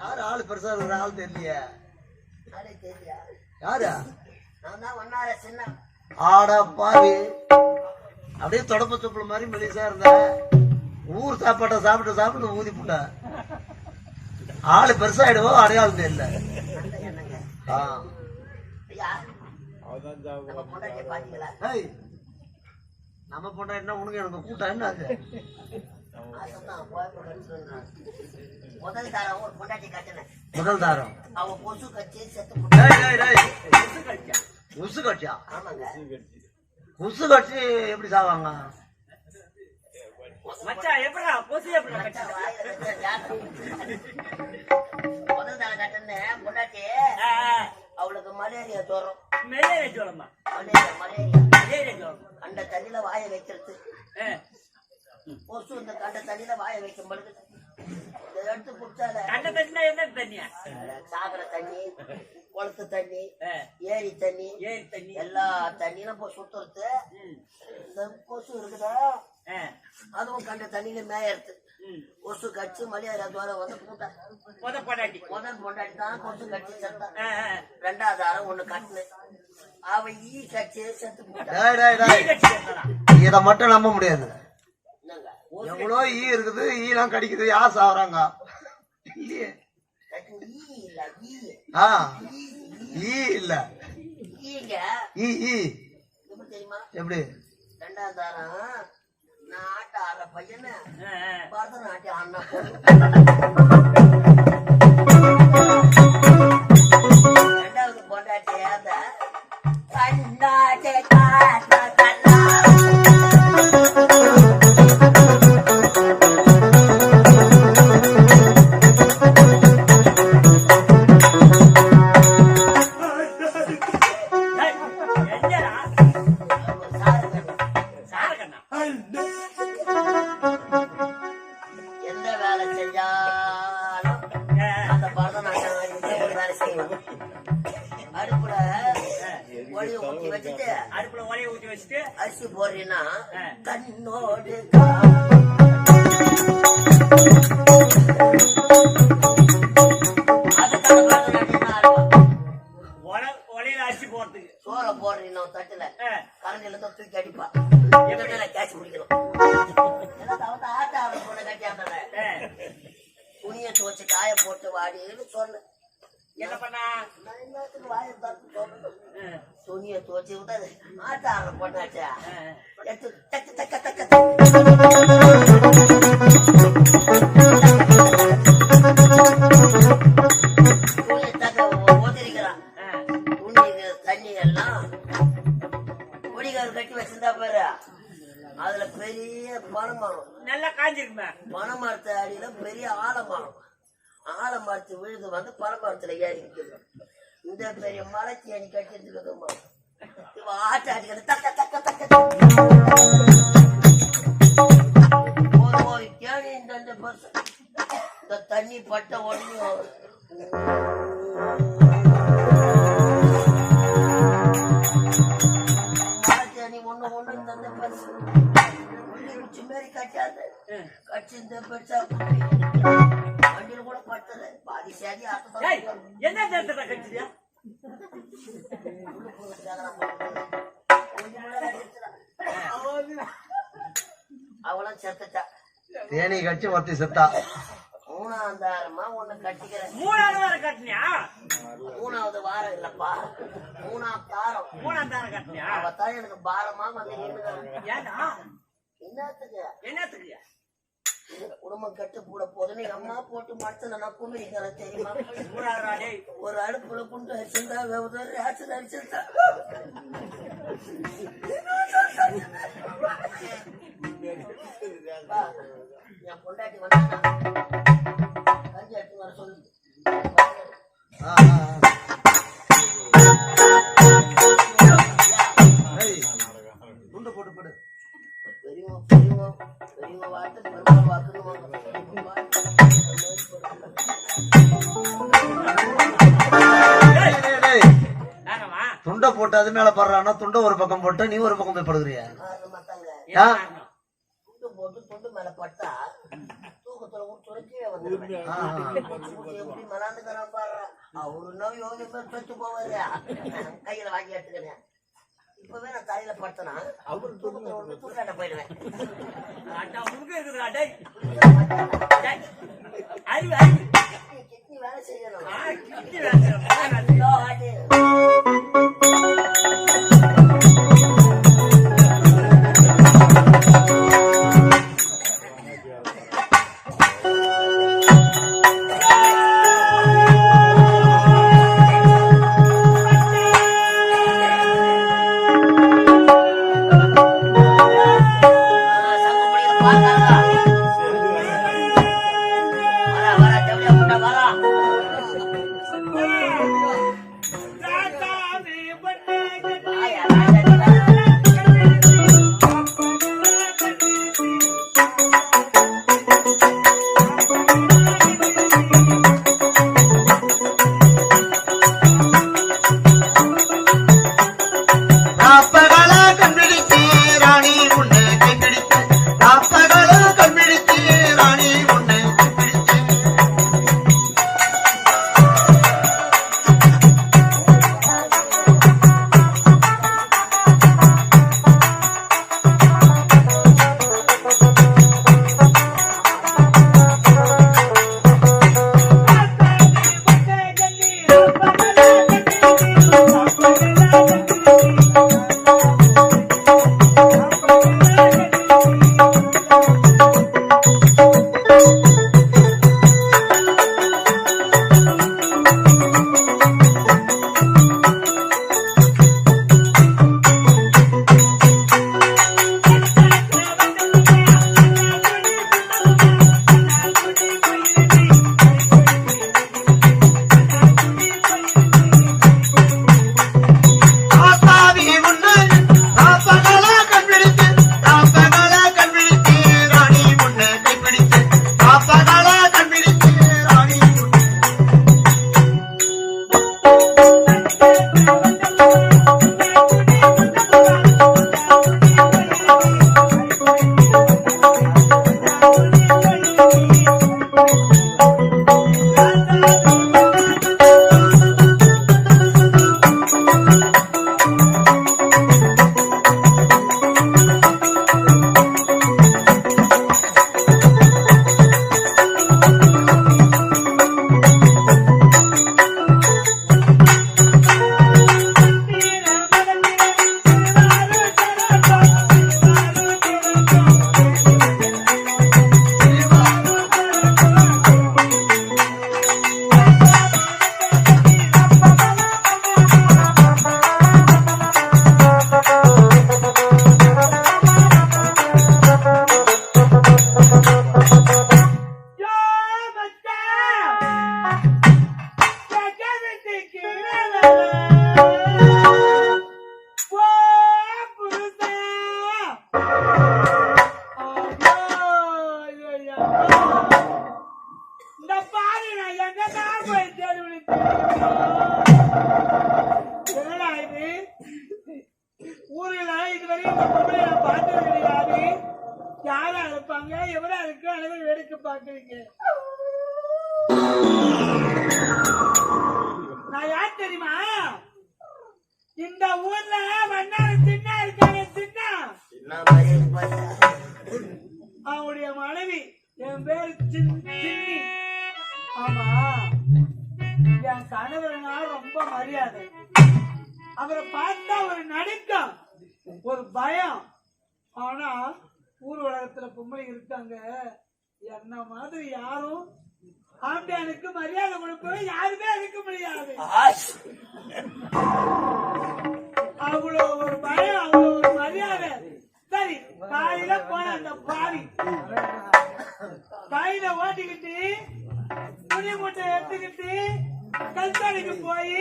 யாரு ஆளு பெருசா இருக்கிற ஆள் தெரியலையே. யாரு? ஆடா பாவி. அப்படியே தொடப்ப தொப்புள் மாதிரி மெலிசா இருந்த. ஊர் சாப்பாட்டை சாப்பிட்டு சாப்பிட்டு ஊதி புட்ட ஆளு பெருசாயிடுவோ அடையாளம் தெரியல. நம்ம என்ன உனக்கு எனக்கு கூட்டம் என்ன அது? முதல் தாரம் ஒரு பொண்டாட்டி கட்டினேன் முதல் தாரம் அவ கொசு கட்சி செத்து கட்சியா ஆமாங்க உசு கட்சி எப்படி சாவாங்க மச்சான் எப்படா பொசு எப்படா. முதல் தாரம் கட்டினேன் பொண்டாட்டி அவளுக்கு மலேரியா தோறும் மெல்லேரிய ஜோலமா மலேரியா மலேரியா ஜோலம் கண்ட தண்ணியில வாய வைக்கிறது. கொசு இந்த கண்ட தண்ணியில வாய வைக்கும் பொழுது எடுத்து குடிச்சால கண்ட தண்ணினா என்ன தண்ணியா? சாகர தண்ணி குளத்து தண்ணி ஆ, ஏரி தண்ணி ஏரி தண்ணி. எல்லா தண்ணியிலும் போய் சுத்துறது. இந்த கொசு இருக்குதா? ஆ, அதுவும் கண்ட தண்ணியில மேயறது. கொசு கடிச்சு மலையாள துவாரம் வந்து பூட்டா. முத பொண்டாட்டி. முதல் பொண்டாட்டி தான் கொசு கடிச்சு செத்தான். ரெண்டாவது ஆரம் ஒண்ணு கட்டுனேன் அவ ஈ கடிச்சு செத்து. இத மட்டும் நம்ப முடியாது. எவ்வளோ ஈ இருக்குது ஈலாம் கடிக்குது யார் சாவறாங்க? இல்லையே. கட்டு ஈ இல்ல ஈ. ஆ ஈ. ஈ இல்ல. ஈ ஈ. எப்படி தெரியுமா? எப்படி? ரெண்டாவது தாரம் நான் ஆட்ட ஆடுற பையனை. பரதநாட்டியம் ஆடினா கண்ணோடு சோறை போடுறீங்க தட்டுல ஆ, கரண்டில தூக்கி அடிப்பா எங்க கேட்ச் பிடிக்கணும் ஆட்ட துணியை துவச்சு காய போட்டு வாடின்னு என்ன பண்ணா துணியை துவச்சு விட்டது ஆட்ட ஆடுற பொண்ணாச்சா மாரி கட்டாது கட்சி இந்த பெருசா வண்டியில கூட பட்டது பாதி சேதி என்ன நேரத்துல கட்சியா அவளும் செத்துட்டா. தேனி கட்சி ஒருத்தி செத்தா. மூணாவது வாரமா ஒண்ணு கட்டிக்கிறேன். மூணாவது வாரம் கட்டினியா? மூணாவது வாரம் இல்லப்பா. மூணாம் தாரம். மூணாம் தாரம் கட்டினியா? அவத்தான் எனக்கு பாரமா வந்து ஏன்னா என்னத்துக்கு? என்னத்துக்கு? குடும்பம் கட்டு கூட போதுன்னு அம்மா போட்டு மரத்துல நான் குமிரிக்கிறேன் தெரியுமா? ஒரு அடுப்புல குண்டு அரிசிந்தா வேவுதோ ரேஷன் பா, என் பொண்டாட்டி வந்தானா கஞ்சி எடுத்து வர சொல்லு அது மேல படுறான்னா துண்டை ஒரு பக்கம் போட்டு நீ ஒரு பக்கம் போய் படுக்கிறியா? கையில வாங்கி எடுத்துக்கிறேன் இப்பவே நான் தலையில படுத்தனா அவரு தூக்கத்துல தூக்காட்ட போயிடுவேன். கிட்னி வேலை செய்யணும். அளவு வேடிக்கை பார்க்குறீங்க நான் யார் தெரியுமா? இந்த ஊர்ல வண்ணாரு சின்ன இருக்காங்க சின்ன. அவனுடைய மனைவி என் பேரு சின்னி. ஆமா. என் கணவர்னா ரொம்ப மரியாதை. அவரை பார்த்தா ஒரு நடுக்கம் ஒரு பயம். ஆனா ஊர் உலகத்துல பொம்பளை இருக்காங்க. என்ன மாதிரி யாரும் ஆம்பியானுக்கு மரியாதை கொடுப்பவன் யாருமே இருக்க முடியாது. ஆஷ். அவ்வளோ ஒரு பயம் அவ்வளோ ஒரு மரியாதை. சரி காலையில போன அந்த பாவி கையில ஓட்டிக்கிட்டு துணி மூட்டை எடுத்துக்கிட்டு கல்சாலைக்கு போய்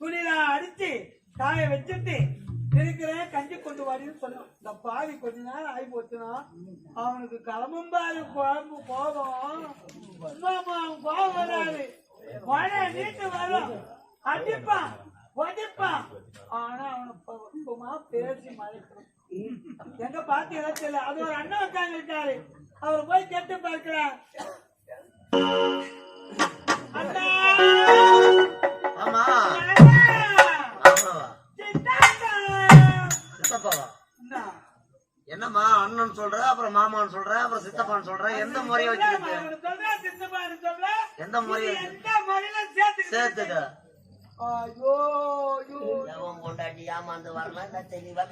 துணியில அடிச்சு காய வச்சுட்டு இருக்கிறேன் கஞ்சி கொண்டு வாடின்னு சொன்னான் இந்த பாவி கொஞ்ச நேரம் ஆகி போச்சுன்னா அவனுக்கு கிளம்பும்பாரு குழம்பு கோபம் அவன் கோபம் வராது. மழை நீட்டு வரும். அடிப்பான் ஒடிப்பான் ஆனா அவனை பேசி மறைக்கணும். எங்க பாத்து தெரியல அது ஒரு அண்ணன் உட்கார்ந்து இருக்காரு அவர் போய் கெட்டு பார்க்கிறேன் அண்ணன் சொல்ற அப்புறம் மாமான்னு சொல்ற அப்புறம் சித்தப்பான்னு சொல்ற எந்த முறையை வச்சிருக்கு. எந்த முறையை சேர்த்துக்க பொண்டாட்டி ஏமாந்து வரலாம் தெளிவா.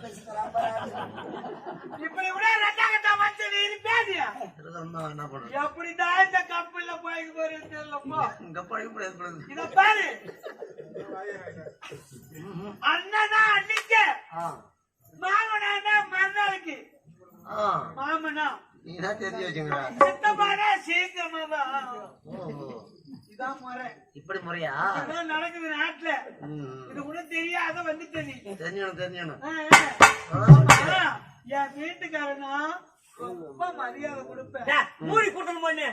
இப்படி கூட ரெண்டாம் கட்ட மனுஷன் இருப்பேதியா? இருக்கிறதா என்ன பண்றது எப்படிதான் இந்த கப்பல்ல போய் போறது தெரியலப்பா. இங்க பழக முடியாது பழகு. இத பாரு அண்ணனா அன்னைக்கு ஆ மாமனா மறுநாளைக்கு ஆ மாமனா. நீ என்ன தெரிஞ்சு சீக்கிரமா ஓ. இதான் முறை. இப்படி முறையா? நடக்குது நாட்டுல. இது கூட தெரியாத வந்துட்ட நீ. தெரிஞ்சணும் தெரிஞ்சணும் என் வீட்டுக்காரனா ரொம்ப மரியாதை கொடுப்பேன். மூடி கொடுக்கணும் பொண்ணு.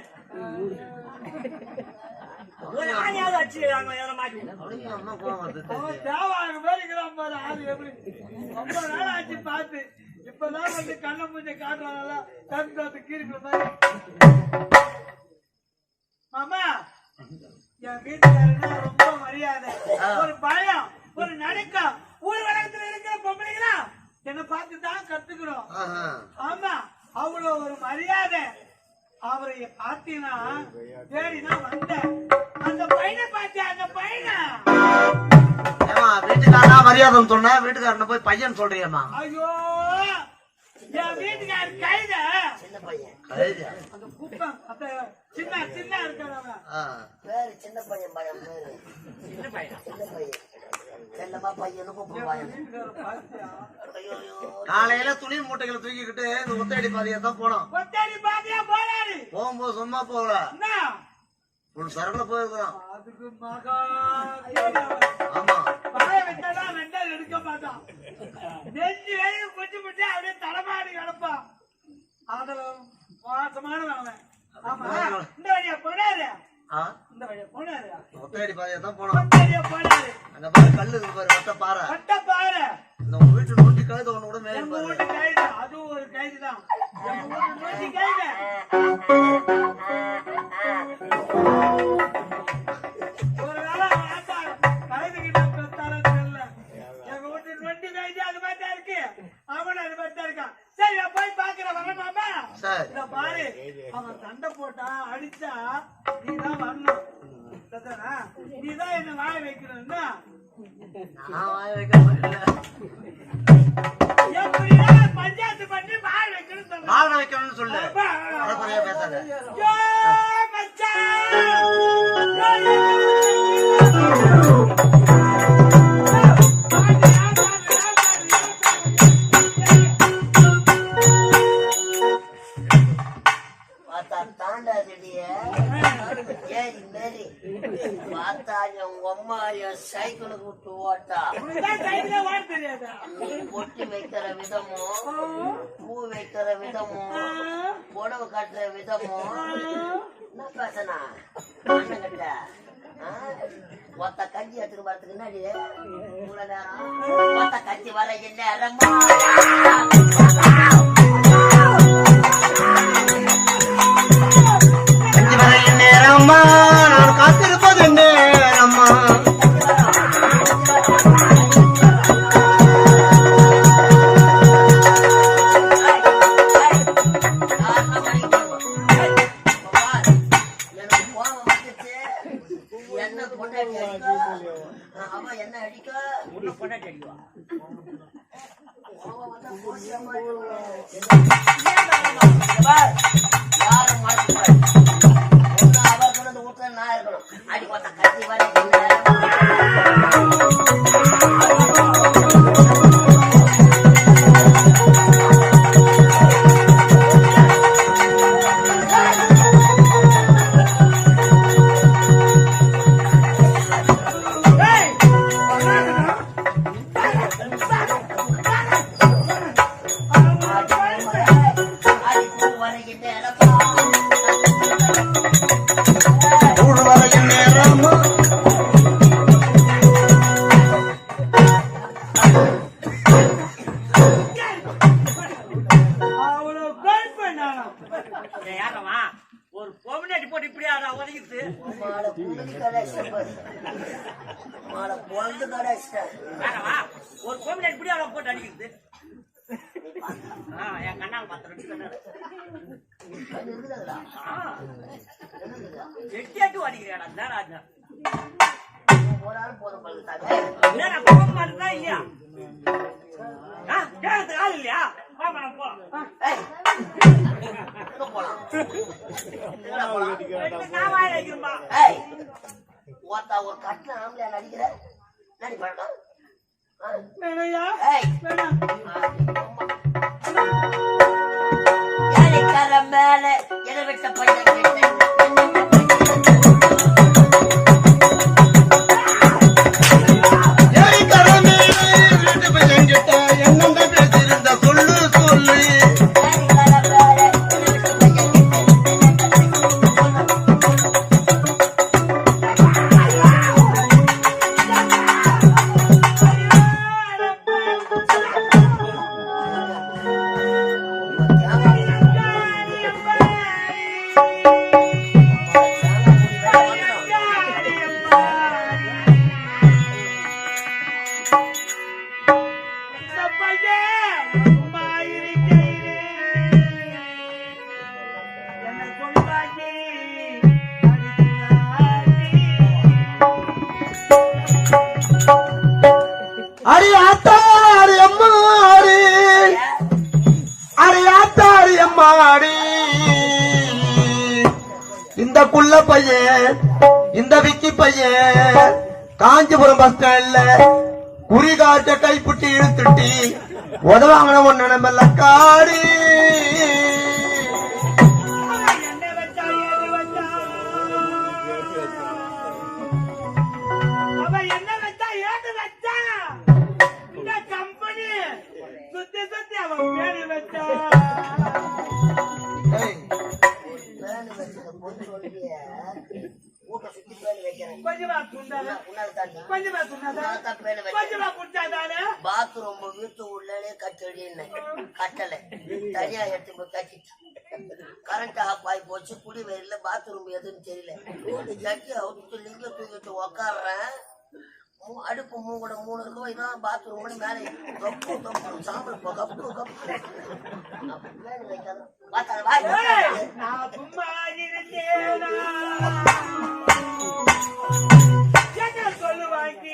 தேவாங்க மாதிரி இருக்கிறான் பாரு ஆளு எப்படி? ரொம்ப நாள் ஆச்சு பார்த்து. இப்பதான் வந்து கண்ண காட்டுறாங்கல்ல கண் காத்து கீரிக்கிற மாதிரி. மாமா என் வீட்டுக்காரனா ரொம்ப மரியாதை. ஒரு பயம் ஒரு நடுக்கம். ஊர் வழக்கத்துல இருக்கிற பொம்பளைங்களா? என்ன பார்த்து தான் கத்துக்கிறோம். ஆமா அவ்வளவு ஒரு மரியாதை. அவரை பார்த்தீங்கன்னா தேடிதான் வந்தேன். அந்த பையனை பார்த்தியா அந்த பையனை. வீட்டுக்காரனா மரியாதைன்னு சொன்னா வீட்டுக்காரனை போய் பையன் சொல்றியம்மா. ஐயோ என் வீட்டுக்காரர் கைத சின்ன பையன் கைதியா? அந்த குப்பம் அந்த சின்ன சின்ன. பேரு சின்ன பையன் பையன் பேரு. சின்ன பையன்? சின்ன பையன். செல்லமா பையனு காலையில துணி மூட்டைகளை தூக்கிக்கிட்டு இந்த ஒத்தடி பாதையா தான் போனோம். ஒத்தடி பாத்தியா போறாரு போகும்போது சும்மா போகல. என்ன? ஒரு சரக்குல போயிருக்கிறோம். அதுக்கு மகா. ஆமா. எடுக்க மாட்டான். நெஞ்சு குச்சி பிடிச்சி அப்படியே தலைமாடி கிடப்பான். அதுல மோசமான அவன் ஆமா. இந்த வழியா போனாரு? ஆ? இந்த வழியா போனாரு? ஒத்தடி பாதையா தான் போனோம் இந்த வழியா போனாரு? அங்க பாரு கல்லு இருக்கு பாரு ஒத்த பாறை. பட்ட பாரு இந்த உங்க வீட்டு நோண்டி கழுத ஒண்ணு கூட மேல எங்க பாரு. வீட்டு கைது அதுவும் ஒரு கைது தான். எங்க வீட்டு நோட்டி கைது விதமும் பூ வைக்கிற விதமும் புடவை கட்டுற விதமும் என்ன பேசனா? கிட்ட ஆ? ஒத்த கஞ்சி எடுத்துட்டு வரதுக்கு முன்னாடி ஒத்த கஞ்சி வர நேரமா மாலை குடுதி கடாச்சிட்டேன் மாலை பொழுது ஒரு கோமில் இப்படி அவளை போட்டு அடிக்கிறது என் கண்ணால் பார்த்து கண்ணால் எட்டு ராஜா ஒரு ஆள் போதும் பல்லு இல்லையா கேட்கறதுக்கு ஆள் இல்லையா ஒருத்தா ஒரு கட்டின ஆம்பளை நடிக்கிற நடி பழக்கம் ஏய் வேணாம் இந்த விக்கி பையன். காஞ்சிபுரம் பஸ் ஸ்டாண்ட்ல குறிகாட்ட கைப்புட்டி இழுத்துட்டி. உதவாங்கன ஒன்னு நம்ம காடி. ஜட்டி அவுத்து லிங்க தூக்கிட்டு உக்காடுறேன் அடுப்பு மூங்கட மூணு இருக்கும் இதான் பாத்ரூம் மேலே கப்பு கப்பு சாம்பல் கப்பு கப்பு. நான் சும்மா இருந்தேனா? சொல்லுவாங்க?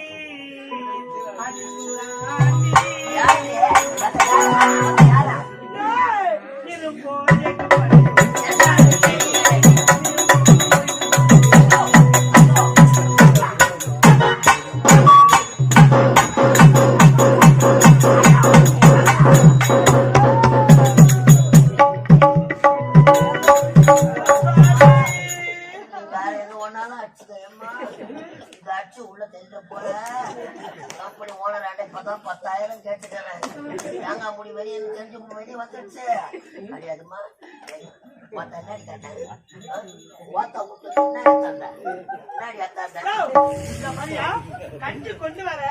அத்தாந்த கஞ்சி கொண்டு வர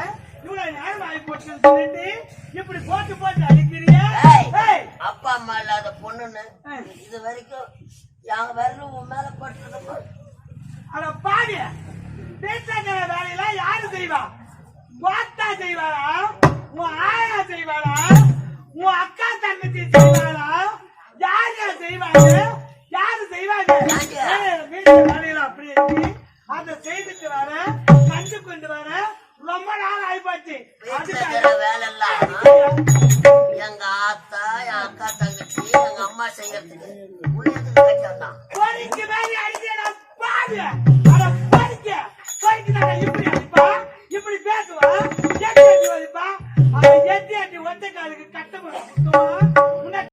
இவ்வளவு நேரம் ஆகி போச்சுன்னு சொல்லிட்டு இப்படி போட்டு போட்டு அடிக்கிறியா அப்பா அம்மா இல்லாத பொண்ணுன்னு. இது வரைக்கும் என் விரலும் உன் மேல பட்டுறது அட பாவி பேசாக்கிற வேலையெல்லாம் யாரு செய்வா? வாத்தா செய்வாளா? உன் ஆயா செய்வாளா? உன் அக்கா தங்கச்சி செய்வாளா? யார் யார் செய்வாங்க? யாரு செய்வாங்க வீட்டு வேலையெல்லாம் அப்படி இருக்கு. அதை செய்துட்டு வர ரொம்ப நாள் ஆயிப்போச்சு. வேலை எல்லாம் எங்க ஆத்தா என் அக்கா தங்கச்சி எங்க அம்மா செய்யறதுக்கு பொறிக்கு மேலே அடிக்கிறா பாடு அட பொறிக்க. பொறிக்கு நான் இப்படி அடிப்பா? இப்படி பேசுவா? எட்டி அடி வலிப்பா? அட எட்டி அடி ஒத்த காலுக்கு கட்ட முடியும்